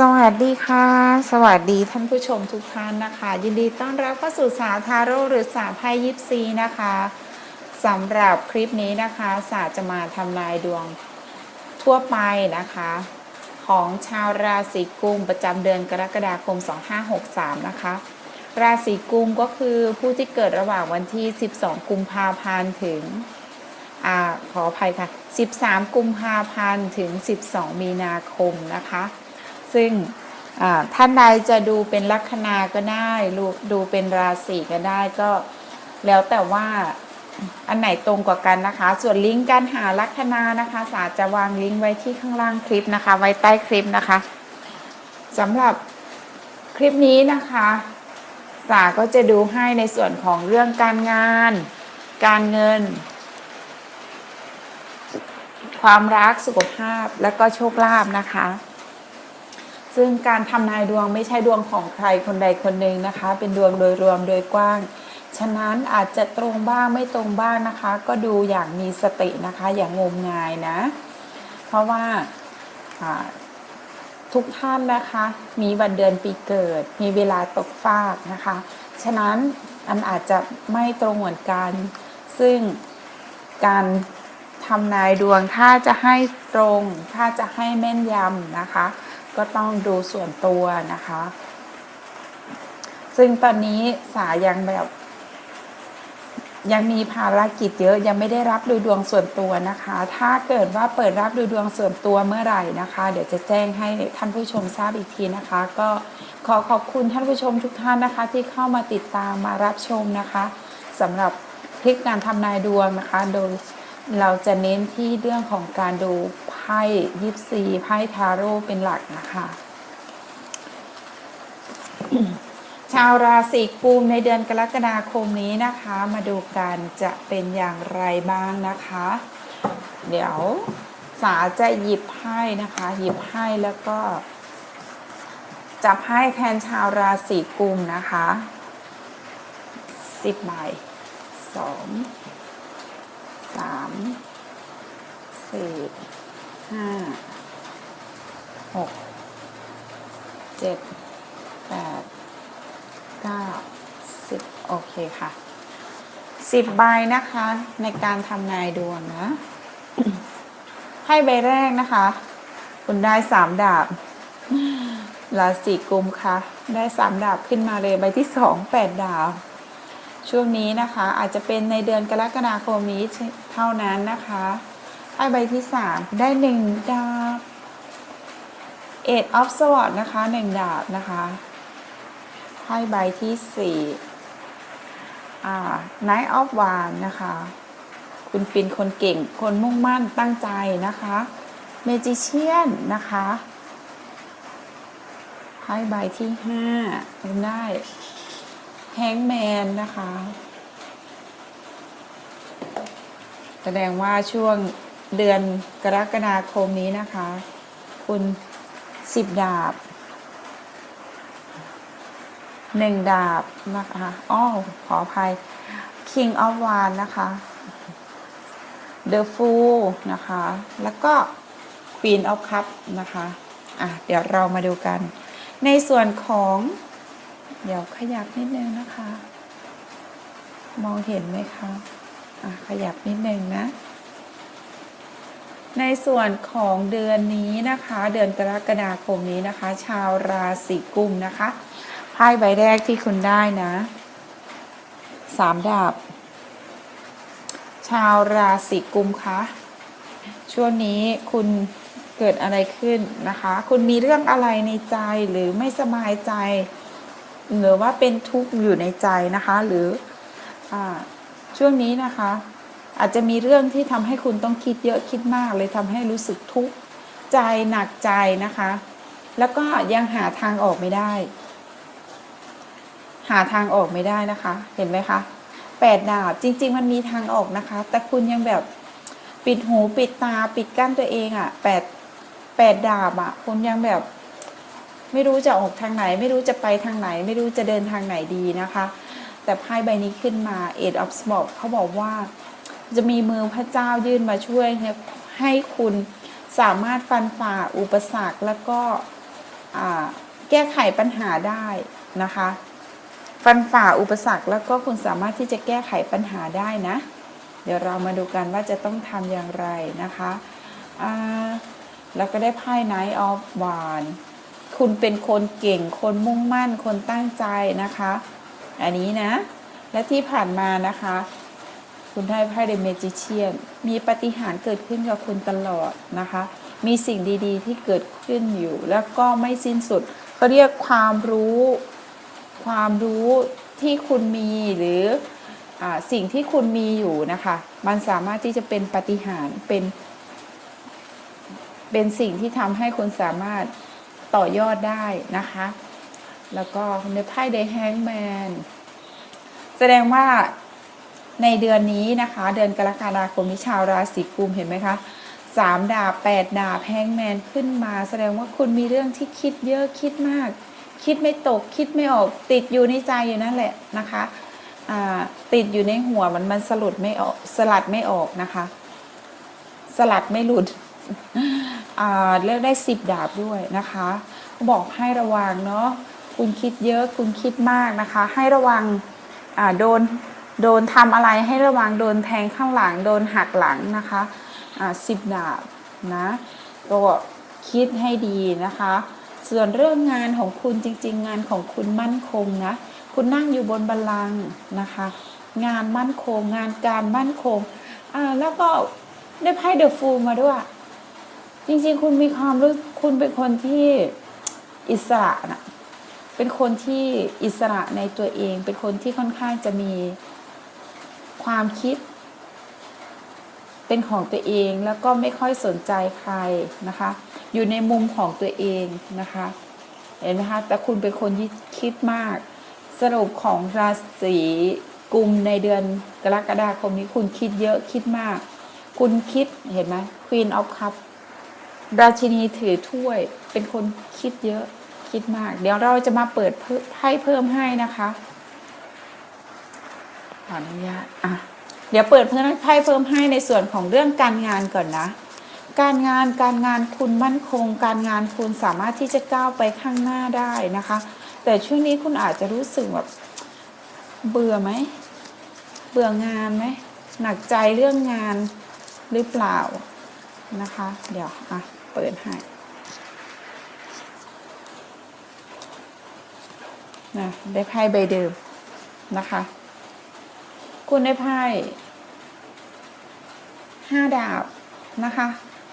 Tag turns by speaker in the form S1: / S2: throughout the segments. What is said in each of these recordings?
S1: สวัสดีค่ะ สวัสดีท่านผู้ชมทุกท่านนะคะ ยินดีต้อนรับเข้าสู่สาทาโร่หรือสาไพ่ยิปซีนะคะสำหรับคลิปนี้นะคะสาจะมาทำนายดวงทั่วไปนะคะ ของชาวราศีกุมประจำเดือนกรกฎาคม 2563 นะคะ ราศีกุมก็คือผู้ที่เกิดระหว่างวันที่ 12 กุมภาพันธ์ถึงอ่าขออภัยค่ะ 13 กุมภาพันธ์ถึง 12 มีนาคมนะคะ ซึ่งท่านใดจะดูเป็นลัคนาก็ได้ดูดูเป็นราศีก็ได้ก็แล้วแต่ว่าอันไหนตรงกว่ากันนะคะ ส่วนลิงก์การหาลัคนานะคะ สาจะวางลิงก์ไว้ที่ข้างล่างคลิปนะคะ ไว้ใต้คลิปนะคะสำหรับคลิปนี้นะคะ สาก็จะดูให้ในส่วนของเรื่องการงาน การเงิน ความรักสุขภาพและก็โชคลาภนะคะ ซึ่งการทำนายดวงไม่ใช่ดวงของใครคนใดคนหนึ่งนะคะ เป็นดวงโดยรวมโดยกว้าง ฉะนั้นอาจจะตรงบ้างไม่ตรงบ้างนะคะ ก็ดูอย่างมีสตินะคะ อย่างงมงายนะ เพราะว่าทุกท่านนะคะ มีวันเดือนปีเกิด มีเวลาตกฟากนะคะ ฉะนั้นอันอาจจะไม่ตรงเหมือนกัน ซึ่งการทำนายดวงถ้าจะให้ตรง ถ้าจะให้แม่นยำนะคะ ก็ต้องดูส่วนตัวนะคะ ซึ่งตอนนี้สายังแบบ ยังมีภารกิจเยอะยังไม่ได้รับดูดวงส่วนตัวนะคะ ถ้าเกิดว่าเปิดรับดูดวงส่วนตัวเมื่อไหร่นะคะ เดี๋ยวจะแจ้งให้ท่านผู้ชมทราบอีกทีนะคะ ก็ขอขอบคุณท่านผู้ชมทุกท่านนะคะ ที่เข้ามาติดตามมารับชมนะคะสำหรับคลิปการทำนายดวงนะคะ โดยเราจะเน้นที่เรื่องของการดู ไพ่ยิปซีไพ่ทาโร่เป็นหลักนะคะ ชาวราศีกุมในเดือนกรกฎาคมนี้นะคะ มาดูกันจะเป็นอย่างไรบ้างนะคะ เดี๋ยวสาจะหยิบไพ่นะคะ หยิบไพ่แล้วก็ จับไพ่แทนชาวราศีกุมนะคะสิบใบสองสามสี่ ห้าหกเจ็ดแปดเก้าสิบโอเคค่ะสิบใบนะคะ ในการทำนายดวงนะ ให้ใบแรกนะคะ คุณได้สามดาบราศีกุมค่ะ ได้สามดาบขึ้นมาเลยใบที่สองแปดดาบช่วงนี้นะคะ อาจจะเป็นในเดือนกรกฎาคมนี้เท่านั้นนะคะ ให้ใบที่สามได้หนึ่งดาบ Eight of s w o r d นะคะหนึ่งดาบนะคะไพ่ใบที่สี่อ่า Knight of w a n นะคะ คุณเป็นคนเก่ง คนมุ่งมั่นตั้งใจนะคะ Magician นะคะไพ่ใบที่ห้าคุณได้ Hangman นะคะ แสดงว่าช่วง เดือนกรกฎาคมนี้นะคะ คุณสิบดาบหนึ่งดาบนะคะอ้อขออภัย King of w a n d นะคะ The Fool นะคะ แล้วก็ Queen of Cup นะคะ อะ เดี๋ยวเรามาดูกัน ในส่วนของ เดี๋ยวขยับนิดนึงนะคะ มองเห็นไหมคะ อะ ขยับนิดนึงนะ ในส่วนของเดือนนี้นะคะ เดือนกรกฎาคมนี้นะคะ ชาวราศีกุมนะคะไพ่ใบแรกที่คุณได้นะสามดาบ ชาวราศีกุมคะช่วงนี้คุณเกิดอะไรขึ้นนะคะ คุณมีเรื่องอะไรในใจหรือไม่สบายใจ หรือว่าเป็นทุกข์อยู่ในใจนะคะ หรืออช่วงนี้นะคะ อาจจะมีเรื่องที่ทำให้คุณต้องคิดเยอะคิดมากเลยทำให้รู้สึกทุกข์ใจหนักใจนะคะ แล้วก็ยังหาทางออกไม่ได้ หาทางออกไม่ได้นะคะ เห็นไหมคะแปดดาบจริง ๆ มันมีทางออกนะคะ แต่คุณยังแบบปิดหูปิดตาปิดกั้นตัวเองอะ่ะแปดแปดดาบอะ่ะคุณยังแบบ ไม่รู้จะออกทางไหน ไม่รู้จะไปทางไหน ไม่รู้จะเดินทางไหนดีนะคะ แต่ไพ่ใบนี้ขึ้นมา Eight of s w o r d เขาบอกว่า จะมีมือพระเจ้ายื่นมาช่วยให้คุณสามารถฟันฝ่าอุปสรรคแล้วก็แก้ไขปัญหาได้นะคะ ฟันฝ่าอุปสรรคแล้วก็คุณสามารถที่จะแก้ไขปัญหาได้นะ เดี๋ยวเรามาดูกันว่าจะต้องทำอย่างไรนะคะแล้วก็ได้ไพ่ Knight of w a n d คุณเป็นคนเก่ง คนมุ่งมั่น คนตั้งใจนะคะ อันนี้นะ และที่ผ่านมานะคะ คุณได้ไพ่เดเมจิเชียนมีปฏิหารเกิดขึ้นกับคุณตลอดนะคะ มีสิ่งดีๆ ที่เกิดขึ้นอยู่แล้วก็ไม่สิ้นสุดเขาเรียกความรู้ ความรู้ที่คุณมีหรืออสิ่งที่คุณมีอยู่นะคะ มันสามารถที่จะเป็นปฏิหารเป็น เป็นสิ่งที่ทำให้คุณสามารถต่อยอดได้นะคะ แล้วก็ในไพ่เดแฮงแมนแสดงว่า ในเดือนนี้นะคะ เดือนกรกฎาคมนี้ชาวราศีกุมเห็นไหมคะสามดาบแปดดาบแฮงแมนขึ้นมา แสดงว่าคุณมีเรื่องที่คิดเยอะคิดมาก คิดไม่ตกคิดไม่ออกติดอยู่ในใจอยู่นั่นแหละนะคะอ่าติดอยู่ในหัวมันมันสลุดไม่ออกสลัดไม่ออกนะคะ สลัดไม่หลุดอ่าเลือกได้สิบดาบด้วยนะคะบอกให้ระวังเนาะคุณคิดเยอะคุณคิดมากนะคะ ให้ระวังอ่าโดน โดนทำอะไรให้ระวังโดนแทงข้างหลัง โดนหักหลังนะคะสิบดาบนะก็คิดให้ดีนะคะ ส่วนเรื่องงานของคุณจริง ๆ งานของคุณมั่นคงนะ คุณนั่งอยู่บนบัลลังก์นะคะ งานมั่นคง งานการมั่นคงอ่าแล้วก็ได้ไพ่เดอะฟูลมาด้วย จริงๆ คุณมีความรู้คุณเป็นคนที่อิสระนะเป็นคนที่อิสระในตัวเอง เป็นคนที่ค่อนข้างจะมี ความคิด เป็นของตัวเองแล้วก็ไม่ค่อยสนใจใครนะคะ อยู่ในมุมของตัวเองนะคะ เห็นไหมคะแต่คุณเป็นคนที่คิดมาก สรุปของราศีกุมในเดือนกรกฎาคมนี้คุณคิดเยอะคิดมาก คุณคิดเห็นไหม Queen of Cup ราชินีถือถ้วยเป็นคนคิดเยอะคิดมาก เดี๋ยวเราจะมาเปิดเพิ่มไพ่เพิ่มให้นะคะ ขออนุญาตอะเดี๋ยวเปิดเพิ่มไพ่เพิ่มให้ในส่วนของเรื่องการงานก่อนนะ การงานการงานคุณมั่นคง การงานคุณสามารถที่จะก้าวไปข้างหน้าได้นะคะ แต่ช่วงนี้คุณอาจจะรู้สึกแบบเบื่อไหมเบื่องานไหมหนักใจเรื่องงานหรือเปล่านะคะ เดี๋ยวอะเปิดให้นะได้ไพ่ใบเดิมนะคะ คุณได้ไพ่ห้าดาบนะคะ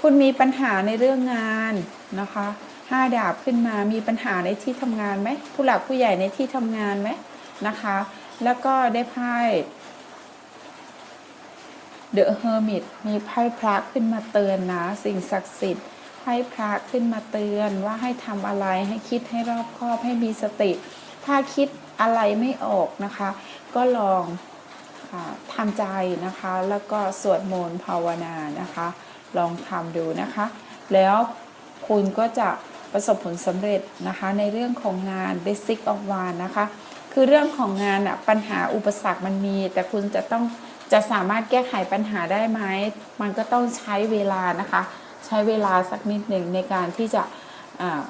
S1: คุณมีปัญหาในเรื่องงานนะคะห้าดาบขึ้นมามีปัญหาในที่ทำงานไหมผู้หลักผู้ใหญ่ในที่ทำงานไหมนะคะ แล้วก็ได้ไพ่เดอะเฮอร์มิตมีไพ่พระขึ้นมาเตือนนะ สิ่งศักดิ์สิทธิ์ไพ่พระขึ้นมาเตือนว่าให้ทำอะไรให้คิดให้รอบคอบให้มีสติ ถ้าคิดอะไรไม่ออกนะคะ ก็ลอง ทำใจนะคะ แล้วก็สวดมนต์ภาวนานะคะ ลองทำดูนะคะ แล้วคุณก็จะประสบผลสำเร็จนะคะในเรื่องของงาน Basic of One นะคะ คือเรื่องของงานอะปัญหาอุปสรรคมันมี แต่คุณจะต้องจะสามารถแก้ไขปัญหาได้ไหม มันก็ต้องใช้เวลานะคะ ใช้เวลาสักนิดหนึ่งในการที่จะอ่า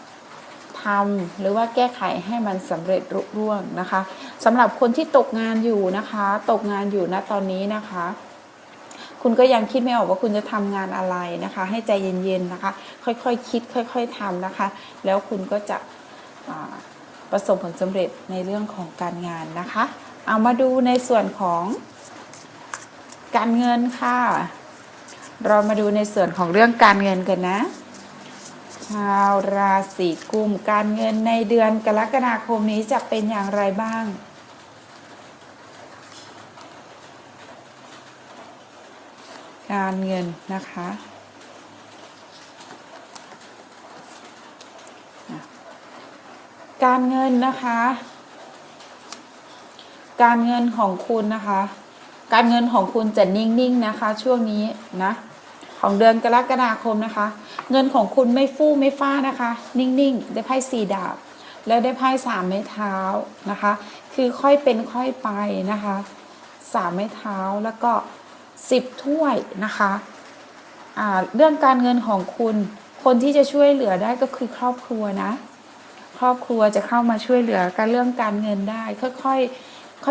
S1: ทำหรือว่าแก้ไขให้มันสำเร็จรุร่วงนะคะสำหรับคนที่ตกงานอยู่นะคะ ตกงานอยู่ณตอนนี้นะคะ คุณก็ยังคิดไม่ออกว่าคุณจะทำงานอะไรนะคะ ให้ใจเย็นๆนะคะ ค่อยๆคคิด ค่อย ๆทำนะคะ แล้วคุณก็จะประสบผลสำเร็จในเรื่องของการงานนะคะ เอามาดูในส่วนของการเงินค่ะ เรามาดูในส่วนของเรื่องการเงินกันนะ ชาวราศีกุมการเงินในเดือนกรกฎาคมนี้จะเป็นอย่างไรบ้าง การเงินนะคะการเงินนะคะ การเงินของคุณนะคะ การเงินของคุณจะนิ่งๆนะคะ ช่วงนี้นะ ของเดือนกรกฎาคมนะคะ เงินของคุณไม่ฟู่ไม่ฟ้านะคะ นิ่ง ๆ ได้ไพ่สี่ดาบ แล้วได้ไพ่สามไม้เท้านะคะ คือค่อยเป็นค่อยไปนะคะสามไม้เท้าแล้วก็สิบถ้วยนะคะอ่าเรื่องการเงินของคุณคนที่จะช่วยเหลือได้ก็คือครอบครัวนะ ครอบครัวจะเข้ามาช่วยเหลือกันเรื่องการเงินได้ ค่อย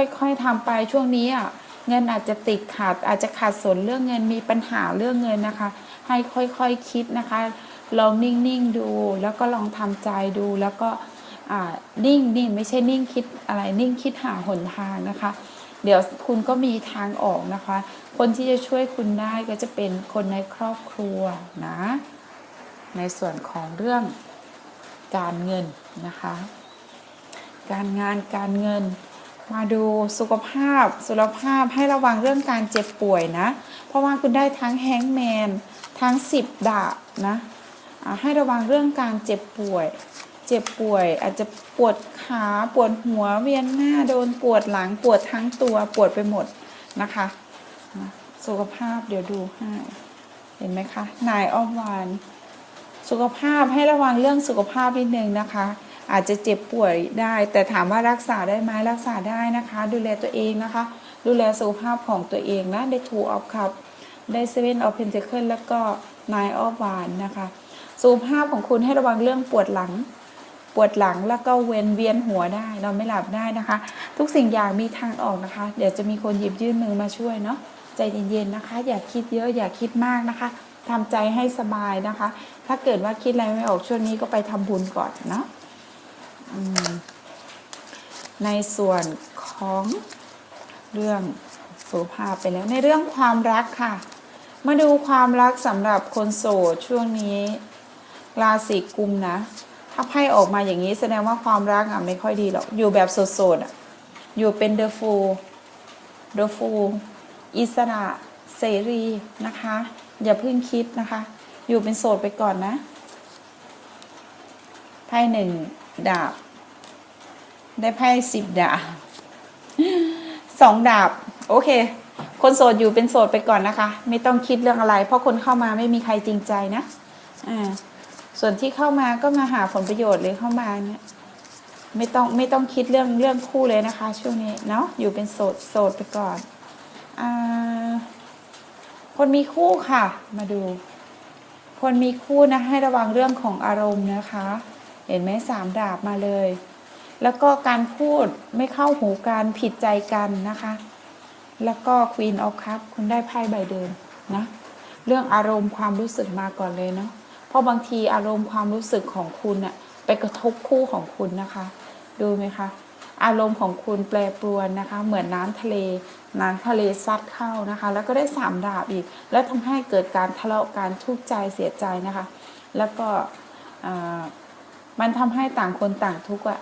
S1: ๆค่อยๆทำไปช่วงนี้อะเงินอาจจะติดขัดอาจจะขาดสนเรื่องเงินมีปัญหาเรื่องเงินนะคะ ให้ค่อยๆคคิดนะคะ ลองนิ่งๆดูแล้วก็ลองทำใจดูแล้วก็นิ่งนิ่งไม่ใช่นิ่งคิดอะไรนิ่งคิดหาหนทางนะคะ เดี๋ยวคุณก็มีทางออกนะคะ คนที่จะช่วยคุณได้ก็จะเป็นคนในครอบครัวนะ ในส่วนของเรื่องการเงินนะคะ การงานการเงินมาดูสุขภาพ สุขภาพให้ระวังเรื่องการเจ็บป่วยนะ เพราะว่าคุณได้ทั้งแฮงแมน ทั้งสิบดาบนะให้ระวังเรื่องการเจ็บป่วย เจ็บป่วย อาจจะปวดขาปวดหัวเวียนหน้าโดนปวดหลังปวดทั้งตัวปวดไปหมดนะคะสุขภาพเดี๋ยวดูให้เห็นไหมคะนายอ้อมวานสุขภาพให้ระวังเรื่องสุขภาพนิดนึงนะคะ อาจจะเจ็บป่วยได้ แต่ถามว่ารักษาได้ไหมรักษาได้นะคะ ดูแลตัวเองนะคะ ดูแลสุขภาพของตัวเองนะได้ทูออฟคับ ได้เซเว่นออฟเพนเทเคิลแล้วก็นายออฟวานนะคะสุขภาพของคุณให้ระวังเรื่องปวดหลัง ปวดหลังแล้วก็เวียนเวียนหัวได้นอนไม่หลับได้นะคะ ทุกสิ่งอย่างมีทางออกนะคะ เดี๋ยวจะมีคนหยิบยื่นมือมาช่วยเนาะใจเย็นๆนะคะ อย่าคิดเยอะอย่าคิดมากนะคะทำใจให้สบายนะคะ ถ้าเกิดว่าคิดอะไรไม่ออกช่วงนี้ก็ไปทำบุญก่อนเนาะในส่วนของเรื่องสุภาพไปแล้วในเรื่องความรักค่ะ มาดูความรักสำหรับคนโสดช่วงนี้ ราศีกุมนะ ถ้าไพ่ออกมาอย่างนี้แสดงว่าความรักอะไม่ค่อยดีหรอก อยู่แบบโสดๆอะ อยู่เป็นเดอะฟูเดอะฟูอิสระเสรีนะคะ อย่าเพิ่งคิดนะคะ อยู่เป็นโสดไปก่อนนะ ไพ่หนึ่งดาบ ได้ไพ่สิบดาบสองดาบ โอเค คนโสดอยู่เป็นโสดไปก่อนนะคะ ไม่ต้องคิดเรื่องอะไร เพราะคนเข้ามาไม่มีใครจริงใจนะอ่าส่วนที่เข้ามาก็มาหาผลประโยชน์เลยเข้ามาเนี่ยไม่ต้องไม่ต้องคิดเรื่องเรื่องคู่เลยนะคะ ช่วงนี้เนาะอยู่เป็นโสดโสดไปก่อนอ่าคนมีคู่ค่ะ มาดู คนมีคู่นะให้ระวังเรื่องของอารมณ์นะคะ เห็นไหมสามดาบมาเลย แล้วก็การพูดไม่เข้าหูกันผิดใจกันนะคะ แล้วก็ Queen of Cup คุณได้ไพ่ใบเดิมนะ เรื่องอารมณ์ความรู้สึกมาก่อนเลยเนาะเพราะบางทีอารมณ์ความรู้สึกของคุณอะไปกระทบคู่ของคุณนะคะ ดูไหมคะ อารมณ์ของคุณแปรปรวนนะคะ เหมือนน้ำทะเลน้ำทะเลซัดเข้านะคะ แล้วก็ได้สามดาบอีก แล้วทำให้เกิดการทะเลาะการทุกข์ใจเสียใจนะคะ แล้วก็อ่ามันทำให้ต่างคนต่างทุกข์อะ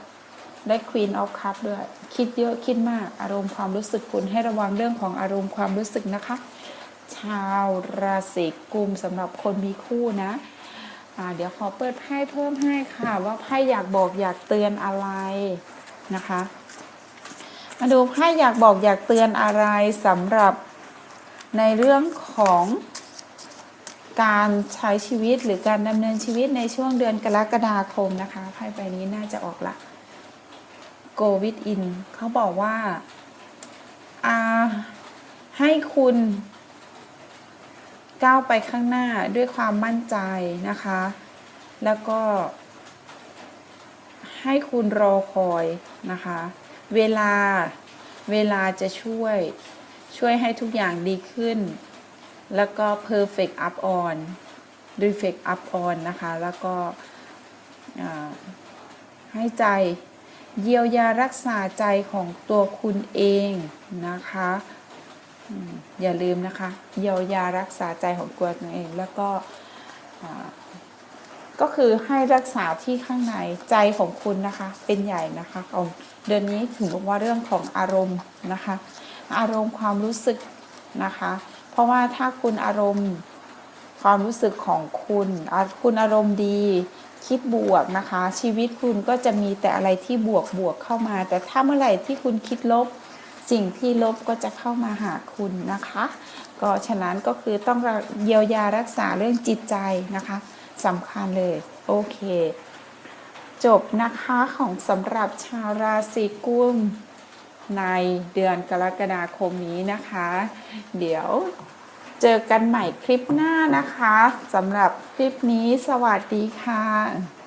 S1: ได้ Queen of Cup ด้วย คิดเยอะคิดมากอารมณ์ความรู้สึกคุณให้ระวังเรื่องของอารมณ์ความรู้สึกนะคะ ชาวราศีกุมสำหรับคนมีคู่นะอ่าเดี๋ยวขอเปิดไพ่เพิ่มให้ค่ะ ว่าไพ่อยากบอกอยากเตือนอะไรนะคะ มาดูไพ่อยากบอกอยากเตือนอะไรสำหรับในเรื่องของการใช้ชีวิตหรือการดำเนินชีวิตในช่วงเดือนกรกฎาคมนะคะไพ่ใบนี้น่าจะออกละ go with in เขาบอกว่าอ่าให้คุณก้าวไปข้างหน้าด้วยความมั่นใจนะคะ แล้วก็ ให้คุณรอคอยนะคะ เวลาเวลาจะช่วยช่วยให้ทุกอย่างดีขึ้น แล้วก็ perfect up on perfect up on นะคะ แล้วก็ให้ใจ เยียวยารักษาใจของตัวคุณเองนะคะอย่าลืมนะคะ เยียวยารักษาใจของตัวเองแล้วก็ก็คือให้รักษาที่ข้างในใจของคุณนะคะ เป็นใหญ่นะคะของเดือนนี้ถึงบอกว่าเรื่องของอารมณ์นะคะ อารมณ์ความรู้สึกนะคะ เพราะว่าถ้าคุณอารมณ์ความรู้สึกของคุณ คุณอารมณ์ดี คิดบวกนะคะ ชีวิตคุณก็จะมีแต่อะไรที่บวกบวกเข้ามา แต่ถ้าเมื่อไหร่ที่คุณคิดลบ สิ่งที่ลบก็จะเข้ามาหาคุณนะคะ ก็ฉะนั้นก็คือต้องเยียวยารักษาเรื่องจิตใจนะคะสำคัญเลยโอเค จบนะคะของสำหรับชาวราศีกุมในเดือนกรกฎาคมนี้นะคะ เดี๋ยว เจอกันใหม่คลิปหน้านะคะสำหรับคลิปนี้สวัสดีค่ะ